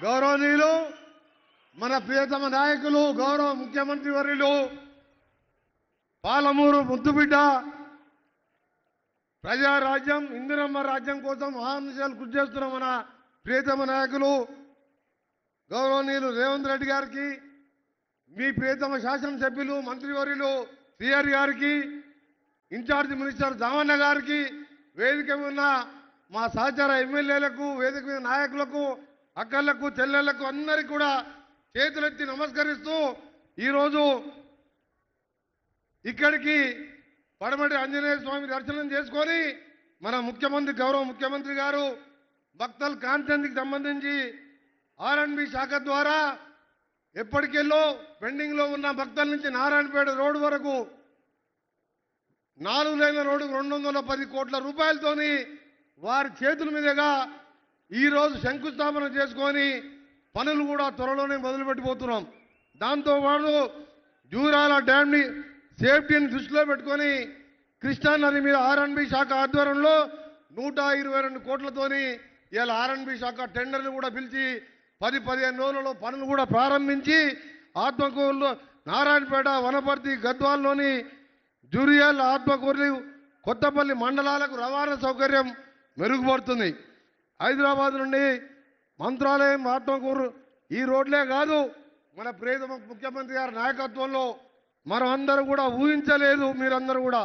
గౌరవనీయులు మన ప్రియతమ నాయకులు గౌరవ ముఖ్యమంత్రి వర్యులు పాలమూరు ముద్దుబిడ్డ ప్రజారాజ్యం ఇందిరమ్మ రాజ్యం కోసం మహానిశాలు కృషి చేస్తున్న మన ప్రియతమ నాయకులు గౌరవనీయులు రేవంత్ రెడ్డి గారికి మీ ప్రియతమ శాసనసభ్యులు మంత్రివర్యులు సిఆర్ గారికి ఇన్ఛార్జ్ మినిస్టర్ దామన్న గారికి వేదిక ఉన్న మా సహచార ఎమ్మెల్యేలకు వేదిక మీద నాయకులకు అక్కలకు చెల్లెళ్ళకు అందరికీ కూడా చేతులెత్తి నమస్కరిస్తూ ఈరోజు ఇక్కడికి పడమటి ఆంజనేయ స్వామి దర్శనం చేసుకొని మన ముఖ్యమంత్రి గౌరవ ముఖ్యమంత్రి గారు భక్తల్ కాన్ఫరెన్స్కి సంబంధించి ఆర్ఎండ్బి శాఖ ద్వారా ఎప్పటికెళ్ళో పెండింగ్లో ఉన్న భక్తుల నుంచి నారాయణపేట రోడ్డు వరకు నాలుగు లైన్ల రోడ్డు రెండు వందల పది కోట్ల రూపాయలతోని వారి చేతుల మీదుగా ఈరోజు శంకుస్థాపన చేసుకొని పనులు కూడా త్వరలోనే మొదలుపెట్టిపోతున్నాం. దాంతోపాటు జూరాల డ్యామ్ని సేఫ్టీని దృష్టిలో పెట్టుకొని కృష్ణా నది మీద ఆర్ఎన్బి శాఖ ఆధ్వర్యంలో నూట ఇరవై రెండు కోట్లతోని ఇవాళ ఆర్ఎన్బి శాఖ టెండర్లు కూడా పిలిచి పది పదిహేను రోజులలో పనులు కూడా ప్రారంభించి ఆత్మకూరులో నారాయణపేట వనపర్తి గద్వాల్లోని జూరియల్ ఆత్మకూరు కొత్తపల్లి మండలాలకు రవాణా సౌకర్యం మెరుగుపడుతుంది. హైదరాబాద్ నుండి మంత్రాలయం ఆత్మకూరు ఈ రోడ్లే కాదు. మన ప్రియతమ ముఖ్యమంత్రి గారి నాయకత్వంలో మనం అందరూ కూడా ఊహించలేదు మీరందరూ కూడా.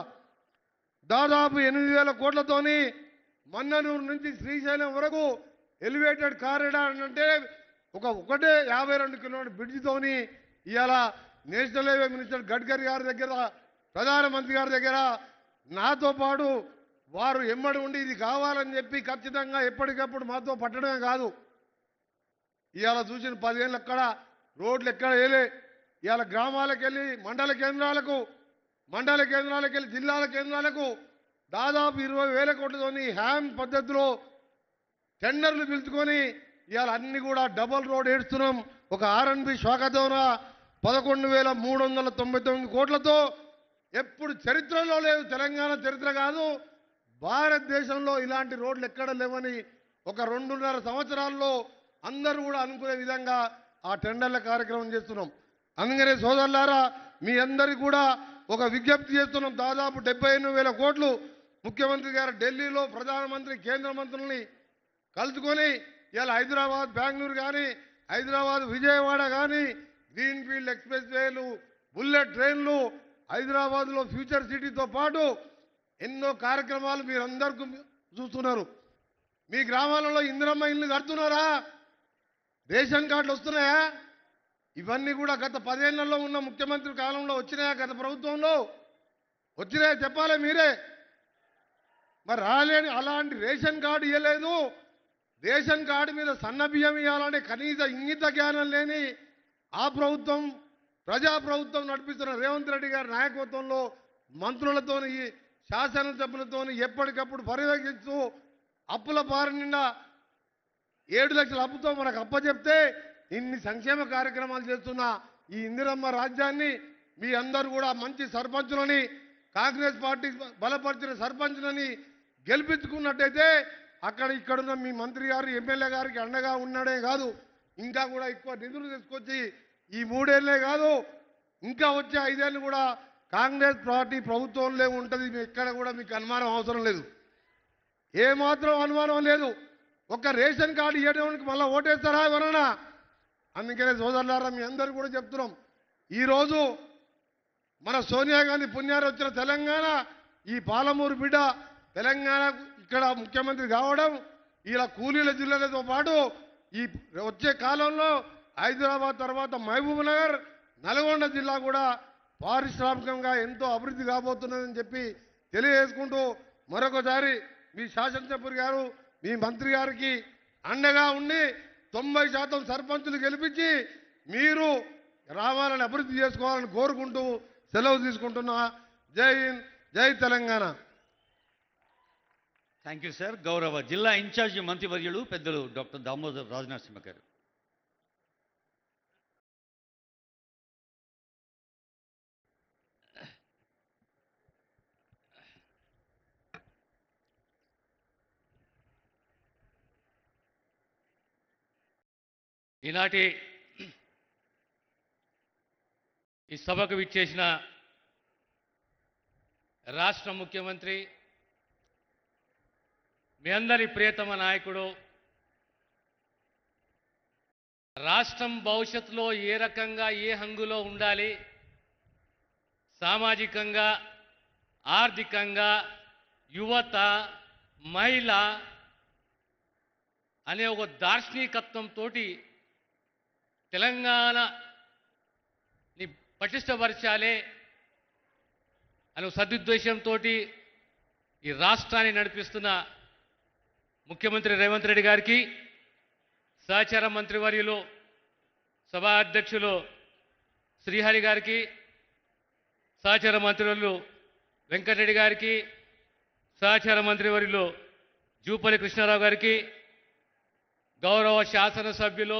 దాదాపు ఎనిమిది వేల కోట్లతోని మన్ననూరు నుంచి శ్రీశైలం వరకు ఎలివేటెడ్ కారిడార్ అంటే ఒక ఒకటే యాభై రెండు కిలోమీటర్ బ్రిడ్జితోని ఇవాళ నేషనల్ హైవే మినిస్టర్ గడ్కరీ గారి దగ్గర ప్రధానమంత్రి గారి దగ్గర నాతో పాటు వారు ఎమ్మడి ఉండి ఇది కావాలని చెప్పి ఖచ్చితంగా ఎప్పటికప్పుడు మాతో పట్టడమే కాదు. ఇవాళ చూసిన పదిహేనులు ఎక్కడ రోడ్లు ఎక్కడ వేయలే ఇవాళ గ్రామాలకు వెళ్ళి మండల కేంద్రాలకు మండల కేంద్రాలకు వెళ్ళి జిల్లాల కేంద్రాలకు దాదాపు ఇరవై వేల కోట్లతోని హ్యామ్ పద్ధతిలో టెండర్లు పిలుచుకొని ఇవాళ అన్ని కూడా డబల్ రోడ్ ఏడుస్తున్నాం. ఒక ఆర్ఎన్బి ద్వారా పదకొండు వేల మూడు వందల తొంభై తొమ్మిది కోట్లతో ఎప్పుడు చరిత్రలో లేదు తెలంగాణ చరిత్ర కాదు. భారతదేశంలో ఇలాంటి రోడ్లు ఎక్కడ లేవని ఒక రెండున్నర సంవత్సరాల్లో అందరూ కూడా అనుకునే విధంగా ఆ టెండర్ల కార్యక్రమం చేస్తున్నాం. అందుకనే సోదరులారా మీ అందరికీ కూడా ఒక విజ్ఞప్తి చేస్తున్నాం. దాదాపు డెబ్బై ఎనిమిది వేల కోట్లు ముఖ్యమంత్రి గారు ఢిల్లీలో ప్రధానమంత్రి కేంద్ర మంత్రుల్ని కలుసుకొని ఇలా హైదరాబాద్ బెంగళూరు కానీ హైదరాబాద్ విజయవాడ కానీ గ్రీన్ ఫీల్డ్ ఎక్స్ప్రెస్ వేలు బుల్లెట్ ట్రైన్లు హైదరాబాద్లో ఫ్యూచర్ సిటీతో పాటు ఎన్నో కార్యక్రమాలు మీరందరికీ చూస్తున్నారు. మీ గ్రామాలలో ఇందిరమ్మ ఇల్లు కడుతున్నారా? రేషన్ కార్డులు వస్తున్నాయా? ఇవన్నీ కూడా గత పదేళ్ళలో ఉన్న ముఖ్యమంత్రి కాలంలో వచ్చినాయా గత ప్రభుత్వంలో? వచ్చినాయా చెప్పాలి మీరే? మరి రాలేని అలాంటి రేషన్ కార్డు ఇవ్వలేదు రేషన్ కార్డు మీద సన్న బియ్యం ఇవ్వాలనే కనీస ఇంగిత జ్ఞానం లేని ఆ ప్రభుత్వం ప్రజా ప్రభుత్వం నడిపిస్తున్న రేవంత్ రెడ్డి గారి నాయకత్వంలో మంత్రులతోని ఈ శాసనసభ్యులతోని ఎప్పటికప్పుడు పర్యవేక్షిస్తూ అప్పుల బారి నిండా ఏడు లక్షల అప్పుతో మనకు అప్పచెప్తే ఇన్ని సంక్షేమ కార్యక్రమాలు చేస్తున్న ఈ ఇందిరమ్మ రాజ్యాన్ని మీ అందరూ కూడా మంచి సర్పంచులని కాంగ్రెస్ పార్టీ బలపరిచిన సర్పంచులని గెలిపించుకున్నట్టయితే అక్కడ ఇక్కడున్న మీ మంత్రి గారు ఎమ్మెల్యే గారికి అండగా ఉన్నాడే కాదు ఇంకా కూడా ఎక్కువ నిధులు తీసుకొచ్చి ఈ మూడేళ్ళే కాదు ఇంకా వచ్చే ఐదేళ్ళు కూడా కాంగ్రెస్ పార్టీ ప్రభుత్వంలో ఉంటుంది ఎక్కడ కూడా మీకు అనుమానం అవసరం లేదు. ఏమాత్రం అనుమానం లేదు. ఒక రేషన్ కార్డు ఇవ్వడానికి మళ్ళీ ఓటేస్తారా ఎవరన్నా? అందుకనే సోదరులారా మీ అందరూ కూడా చెప్తున్నాం. ఈరోజు మన సోనియా గాంధీ పుణ్యారు వచ్చిన తెలంగాణ ఈ పాలమూరు బిడ్డ తెలంగాణ ఇక్కడ ముఖ్యమంత్రి కావడం ఇలా కూలీల జిల్లాలతో పాటు ఈ వచ్చే కాలంలో హైదరాబాద్ తర్వాత మహబూబ్ నగర్ నల్గొండ జిల్లా కూడా పారిశ్రామికంగా ఎంతో అభివృద్ధి కాబోతున్నదని చెప్పి తెలియజేసుకుంటూ మరొకసారి మీ శాసనసభ్యులు గారు మీ మంత్రి గారికి అండగా ఉండి తొంభై శాతం సర్పంచులు గెలిపించి మీరు రావాలని అభివృద్ధి చేసుకోవాలని కోరుకుంటూ సెలవు తీసుకుంటున్నా. జై హింద్ జై తెలంగాణ. Thank you sir. గౌరవ జిల్లా ఇన్ఛార్జి మంత్రివర్యులు పెద్దలు డాక్టర్ దామోదర్ రాజనరసింహ గారు. ఈనాటి ఈ సభకు విచ్చేసిన రాష్ట్ర ముఖ్యమంత్రి మీ అందరి ప్రియతమ నాయకుడు రాష్ట్రం భవిష్యత్తులో ఏ రకంగా ఏ హంగులో ఉండాలి? సామాజికంగా ఆర్థికంగా యువత మహిళ అనే ఒక దార్శనికత్వంతో తెలంగాణని పటిష్టపరచాలి అనే ఒక సదుద్దేశంతో ఈ రాష్ట్రాన్ని నడిపిస్తున్న ముఖ్యమంత్రి రేవంత్ రెడ్డి గారికి సహచార మంత్రివర్యులు సభా అధ్యక్షులు శ్రీహరి గారికి సహచార మంత్రివర్యులు వెంకటరెడ్డి గారికి సహచార మంత్రివర్యులు జూపల్లి కృష్ణారావు గారికి గౌరవ శాసనసభ్యులు